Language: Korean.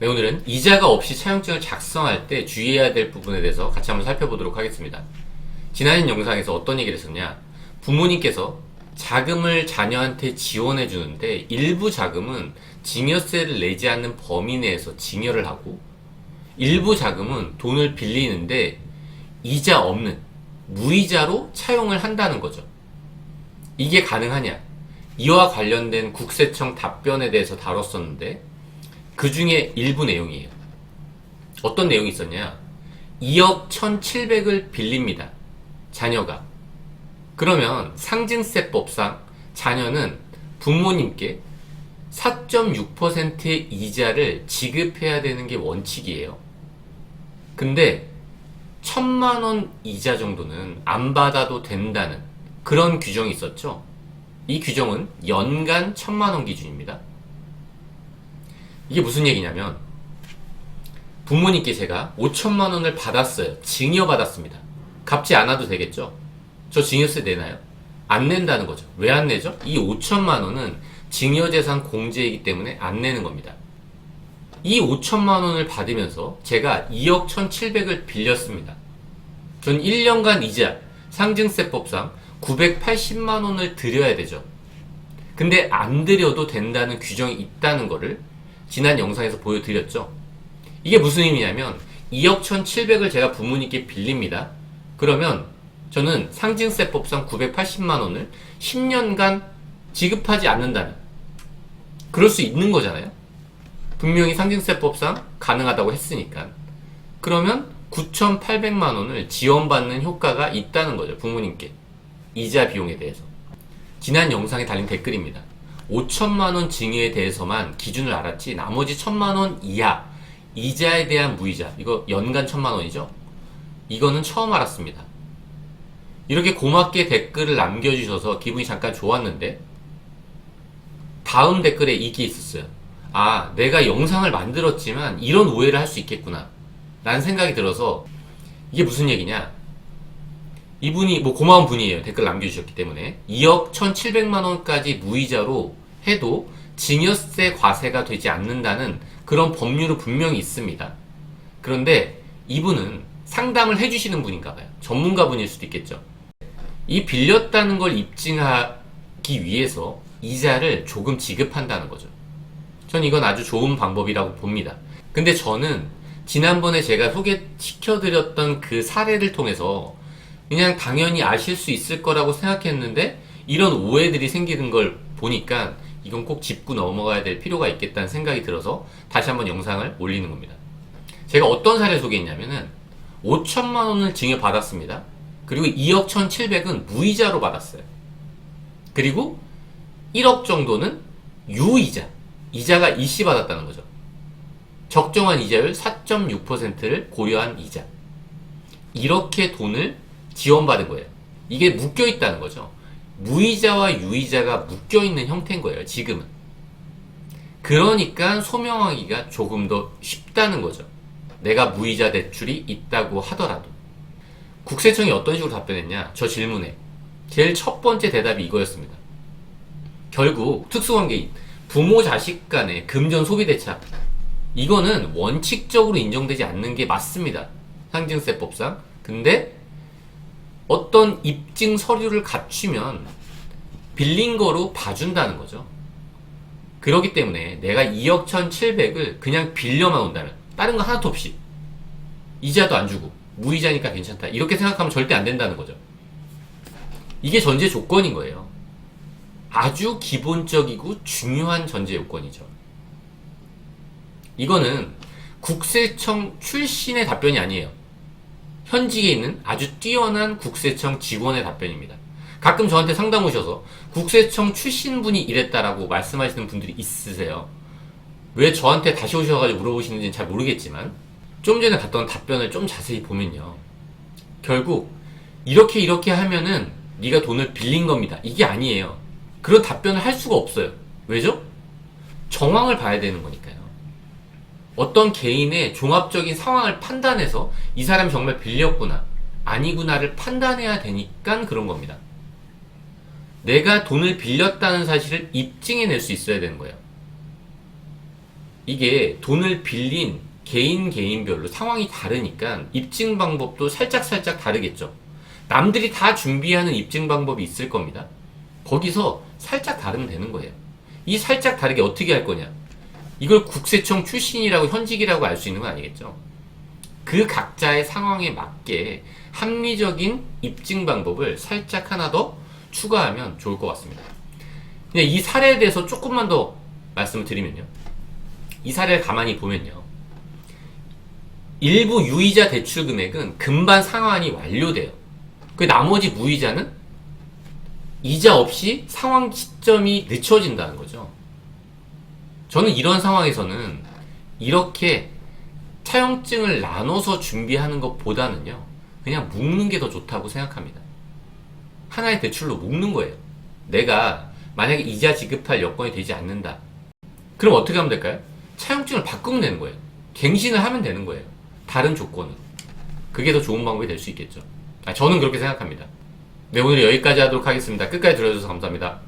네, 오늘은 이자가 없이 차용증을 작성할 때 주의해야 될 부분에 대해서 같이 한번 살펴보도록 하겠습니다. 지난 영상에서 어떤 얘기를 했었냐? 부모님께서 자금을 자녀한테 지원해 주는데 일부 자금은 증여세를 내지 않는 범위 내에서 증여를 하고 일부 자금은 돈을 빌리는데 이자 없는 무이자로 차용을 한다는 거죠. 이게 가능하냐? 이와 관련된 국세청 답변에 대해서 다뤘었는데 그 중에 일부 내용이에요. 어떤 내용이 있었냐? 2억 1,700을 빌립니다. 자녀가. 그러면 상증세법상 자녀는 부모님께 4.6%의 이자를 지급해야 되는 게 원칙이에요. 근데 천만 원 이자 정도는 안 받아도 된다는 그런 규정이 있었죠. 이 규정은 연간 천만 원 기준입니다. 이게 무슨 얘기냐면 부모님께 제가 5천만 원을 받았어요. 증여 받았습니다. 갚지 않아도 되겠죠? 저 증여세 내나요? 안 낸다는 거죠. 왜 안 내죠? 이 5천만 원은 증여재산 공제이기 때문에 안 내는 겁니다. 이 5천만 원을 받으면서 제가 2억 1,700을 빌렸습니다. 전 1년간 이자 상증세법상 980만 원을 드려야 되죠. 근데 안 드려도 된다는 규정이 있다는 거를 지난 영상에서 보여드렸죠. 이게 무슨 의미냐면 2억 1,700을 제가 부모님께 빌립니다. 그러면 저는 상증세법상 980만 원을 10년간 지급하지 않는다는 그럴 수 있는 거잖아요. 분명히 상증세법상 가능하다고 했으니까. 그러면 9,800만 원을 지원받는 효과가 있다는 거죠. 부모님께. 이자 비용에 대해서. 지난 영상에 달린 댓글입니다. 5천만 원 증여에 대해서만 기준을 알았지 나머지 1천만 원 이하 이자에 대한 무이자 이거 연간 1천만 원이죠. 이거는 처음 알았습니다. 이렇게 고맙게 댓글을 남겨주셔서 기분이 잠깐 좋았는데 다음 댓글에 이게 있었어요. 아, 내가 영상을 만들었지만 이런 오해를 할 수 있겠구나. 라는 생각이 들어서 이게 무슨 얘기냐? 이분이 뭐 고마운 분이에요. 댓글 남겨주셨기 때문에 2억 1,700만 원까지 무이자로 해도 증여세 과세가 되지 않는다는 그런 법률은 분명히 있습니다. 그런데 이분은 상담을 해주시는 분인가 봐요. 전문가 분일 수도 있겠죠. 이 빌렸다는 걸 입증하기 위해서 이자를 조금 지급한다는 거죠. 전 이건 아주 좋은 방법이라고 봅니다. 근데 저는 지난번에 제가 소개시켜드렸던 그 사례를 통해서 그냥 당연히 아실 수 있을 거라고 생각했는데 이런 오해들이 생기는 걸 보니까 이건 꼭 짚고 넘어가야 될 필요가 있겠다는 생각이 들어서 다시 한번 영상을 올리는 겁니다. 제가 어떤 사례 소개했냐면은 5천만 원을 증여 받았습니다. 그리고 2억 1,700은 무이자로 받았어요. 그리고 1억 정도는 유이자, 이자가 일시 받았다는 거죠. 적정한 이자율 4.6%를 고려한 이자. 이렇게 돈을 지원받은 거예요. 이게 묶여 있다는 거죠. 무이자와 유이자가 묶여 있는 형태인 거예요, 지금은. 그러니까 소명하기가 조금 더 쉽다는 거죠. 내가 무이자 대출이 있다고 하더라도. 국세청이 어떤 식으로 답변했냐? 저 질문에. 제일 첫 번째 대답이 이거였습니다. 결국 특수관계인 부모 자식 간의 금전 소비 대차 이거는 원칙적으로 인정되지 않는 게 맞습니다. 상증세법상. 근데 어떤 입증 서류를 갖추면 빌린 거로 봐준다는 거죠. 그렇기 때문에 내가 2억 1,700을 그냥 빌려만 온다면 다른 거 하나도 없이 이자도 안 주고 무이자니까 괜찮다 이렇게 생각하면 절대 안 된다는 거죠. 이게 전제 조건인 거예요. 아주 기본적이고 중요한 전제 요건이죠. 이거는 국세청 출신의 답변이 아니에요. 현직에 있는 아주 뛰어난 국세청 직원의 답변입니다. 가끔 저한테 상담 오셔서 국세청 출신 분이 이랬다라고 말씀하시는 분들이 있으세요. 왜 저한테 다시 오셔가지고 물어보시는지는 잘 모르겠지만 좀 전에 갔던 답변을 좀 자세히 보면요. 결국 이렇게 이렇게 하면은 네가 돈을 빌린 겁니다. 이게 아니에요. 그런 답변을 할 수가 없어요. 왜죠? 정황을 봐야 되는 거니까요. 어떤 개인의 종합적인 상황을 판단해서 이 사람이 정말 빌렸구나, 아니구나를 판단해야 되니까 그런 겁니다. 내가 돈을 빌렸다는 사실을 입증해낼 수 있어야 되는 거예요. 이게 돈을 빌린 개인 개인별로 상황이 다르니까 입증 방법도 살짝 살짝 다르겠죠. 남들이 다 준비하는 입증 방법이 있을 겁니다. 거기서 살짝 다르면 되는 거예요. 이 살짝 다르게 어떻게 할 거냐? 이걸 국세청 출신이라고 현직이라고 알 수 있는 건 아니겠죠. 그 각자의 상황에 맞게 합리적인 입증 방법을 살짝 하나 더 추가하면 좋을 것 같습니다. 그냥 이 사례에 대해서 조금만 더 말씀을 드리면요. 이 사례를 가만히 보면요. 일부 유이자 대출 금액은 금반 상환이 완료돼요. 그 나머지 무이자는 이자 없이 상환 시점이 늦춰진다는 거죠. 저는 이런 상황에서는 이렇게 차용증을 나눠서 준비하는 것보다는요, 그냥 묶는 게 더 좋다고 생각합니다. 하나의 대출로 묶는 거예요. 내가 만약에 이자 지급할 여건이 되지 않는다. 그럼 어떻게 하면 될까요? 차용증을 바꾸면 되는 거예요. 갱신을 하면 되는 거예요. 다른 조건으로. 그게 더 좋은 방법이 될 수 있겠죠. 아, 저는 그렇게 생각합니다. 네, 오늘 여기까지 하도록 하겠습니다. 끝까지 들어주셔서 감사합니다.